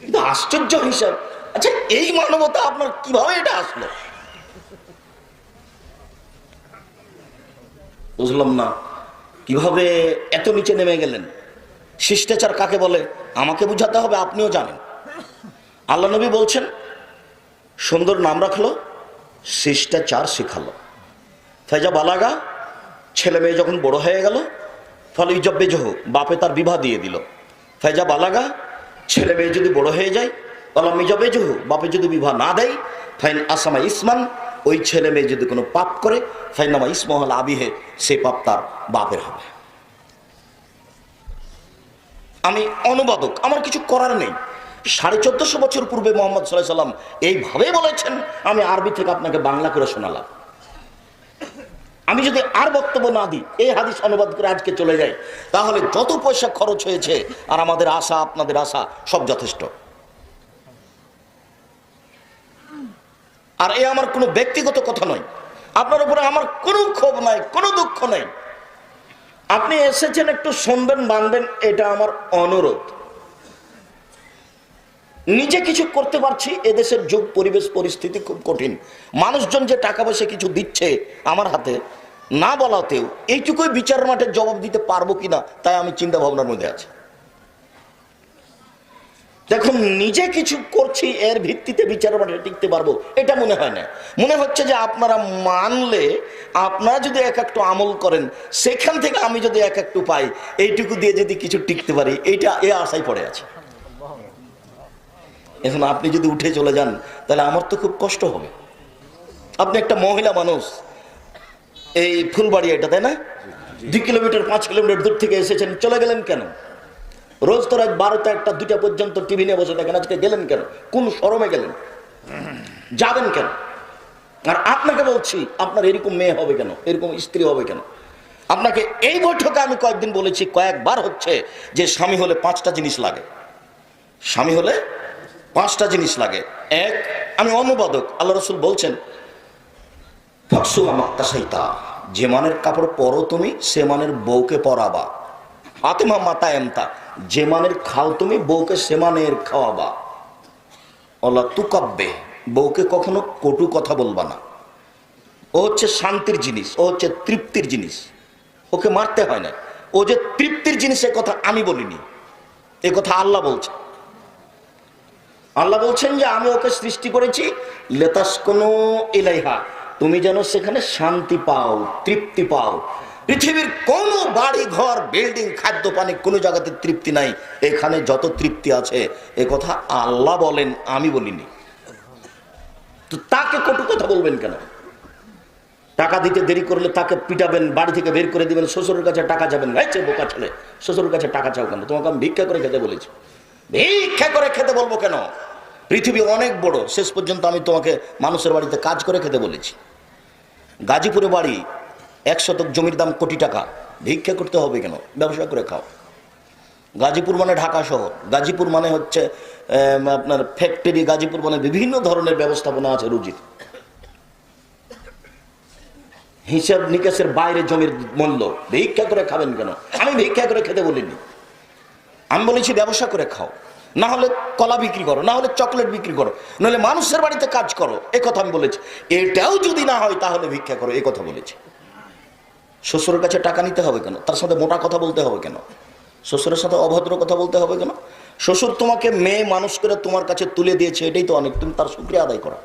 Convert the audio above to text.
কিন্তু আশ্চর্য হিসাব আচ্ছা এই মানবতা আপনার কীভাবে এটা আসলো? বুঝলাম না, কীভাবে এত নিচে নেমে গেলেন? শিষ্টাচার কাকে বলে? আমাকে বুঝাতে হবে, আপনিও জানেন। আল্লাহ নবী বলছেন, সুন্দর নাম রাখল, শিষ্টাচার শিখালো। ফেজা বালাগা, ছেলে মেয়ে যখন বড় হয়ে গেল, ফলে ইজব্বে জহ বাপে তার বিবাহ দিয়ে দিল। ফেজা বালাগা ছেলে মেয়ে যদি বড় হয়ে যায় অলাম ইজবে জহু বাপে যদি বিবাহ না দেয়, ফাইন আসামা ইসমান, ওই ছেলে মেয়ে যদি কোনো পাপ করে, ফাইন ফাইনামা ইসমহল আবিহে সে পাপ তার বাপের হবে। আমি অনুবাদক, আমার কিছু করার নেই। সাড়ে চোদ্দশো বছর পূর্বে মোহাম্মদ সাল্লাহ সাল্লাম এইভাবে বলেছেন, আমি আরবি থেকে আপনাকে বাংলা করে শোনালাম। আমি যদি আর বক্তব্য না দিই, এই হাদিস অনুবাদ করে আজকে চলে যাই, তাহলে যত পয়সা খরচ হয়েছে আর আমাদের আশা, আপনাদের আশা, সব যথেষ্ট। আর এ আমার কোনো ব্যক্তিগত কথা নয়। আপনার উপরে আমার কোনো ক্ষোভ নাই, কোনো দুঃখ নাই। আপনি এসেছেন একটু শুনবেন, মানবেন, এটা আমার অনুরোধ। নিজে কিছু করতে পারছি, এদেশের যুগ, পরিবেশ, পরিস্থিতি খুব কঠিন। মানুষজন যে টাকা পয়সা কিছু দিচ্ছে আমার হাতে না বলাতেও এইটুকুই বিচার মাঠে জবাব দিতে পারব কিনা তাই আমি চিন্তা ভাবনার মধ্যে আছি। দেখুন, নিজে কিছু করছি, এর ভিত্তিতে বিচার মাঠে টিকতে পারব, এটা মনে হয় না। মনে হচ্ছে যে আপনারা মানলে, আপনারা যদি এক একটু আমল করেন, সেখান থেকে আমি যদি এক একটু পাই, এইটুকু দিয়ে যদি কিছু টিকতে পারি, এইটা এ আশায় পড়ে আছে। এখন আপনি যদি উঠে চলে যান, তাহলে আমার তো খুব কষ্ট হবে। আপনি একটা মহিলা মানুষ এই ফুলবাড়ি এটা, তাই না? দুই কিলোমিটার, পাঁচ কিলোমিটার দূর থেকে এসেছেন। চলে গেলেন কেন? রোজ তো রাত বারোটা একটা দুটা পর্যন্ত টিভি নিয়ে বসে থাকেন। আজকে গেলেন কেন? কোন শরমে গেলেন? যাবেন কেন? আর আপনাকে বলছি, আপনার এরকম মেয়ে হবে কেন? এরকম স্ত্রী হবে কেন? আপনাকে এই বৈঠকে আমি কয়েকদিন বলেছি, কয়েকবার হচ্ছে যে স্বামী হলে পাঁচটা জিনিস লাগে। স্বামী হলে পাঁচটা জিনিস লাগে। এক, আমি অনুবাদক। আল্লাহ রসুল বলছেন ফকসু আমাক্তা সাইতা যে মানের কাপড় পরো তুমি, সে মানের বউকে পরাবা। আতেমা মাতা এমতা, যে মানের খাও তুমি, বউকে সে মানের খাওয়াবা। অলা তু কাব্যে বউকে কখনো কটু কথা বলবা না। ও হচ্ছে শান্তির জিনিস, ও হচ্ছে তৃপ্তির জিনিস। ওকে মারতে হয় না। ও যে তৃপ্তির জিনিস, এ কথা আমি বলিনি। এ কথা আল্লাহ বলছে আল্লাহ বলছেন যে, আমি ওকে সৃষ্টি করেছি লেতাস কোনো ইলাইহা তুমি যেন সেখানে শান্তি পাও, তৃপ্তি পাও। পৃথিবীর কোন বাড়ি, ঘর, বিল্ডিং, খাদ্য, পানি, কোনো জায়গাতে তৃপ্তি নাই। এখানে যত তৃপ্তি আছে, এ কথা আল্লাহ বলেন, আমি বলিনি। তো তাকে কটু কথা বলবেন কেন? টাকা দিতে দেরি করলে তাকে পিটাবেন, বাড়ি থেকে বের করে দিবেন, শ্বশুরের কাছে টাকা যাবেন। গাইছে বোকা ছেলে, শ্বশুরের কাছে টাকা চাও কেন? তোমাকে আমি ভিক্ষা করে খেতে বলেছি। ভিক্ষা করে খেতে বলব কেন? পৃথিবী অনেক বড়, শেষ পর্যন্ত আমি তোমাকে মানুষের বাড়িতে কাজ করে খেতে বলেছি। গাজীপুরে বাড়ি এক শতক জমির দাম কোটি টাকা। ভিক্ষা করতে হবে কেন? ব্যবসা করে খাও। গাজীপুর মানে ঢাকা শহর। গাজীপুর মানে হচ্ছে আপনার ফ্যাক্টরি গাজীপুর মানে বিভিন্ন ধরনের ব্যবস্থাপনা আছে রুজির। হিসাব নিকাশের বাইরে জমির মূল্য। ভিক্ষা করে খাবেন কেন? আমি ভিক্ষা করে খেতে বলিনি। আমি বলেছি ব্যবসা করে খাও। না হলে কলা বিক্রি করো, না হলে চকলেট বিক্রি করো নাহলে মানুষের বাড়িতে কাজ করো, এ কথা আমি বলেছি। এটাও যদি না হয় তাহলে ভিক্ষা করো, এ কথা বলেছি। শ্বশুরের কাছে টাকা নিতে হবে কেন? তার সাথে মোটা কথা বলতে হবে কেন? শ্বশুরের সাথে অভদ্র কথা বলতে হবে কেন? শ্বশুর তোমাকে মেয়ে মানুষ করে তোমার কাছে তুলে দিয়েছে, এটাই তো অনেক, তুমি তার শুক্রিয়া আদায় করা।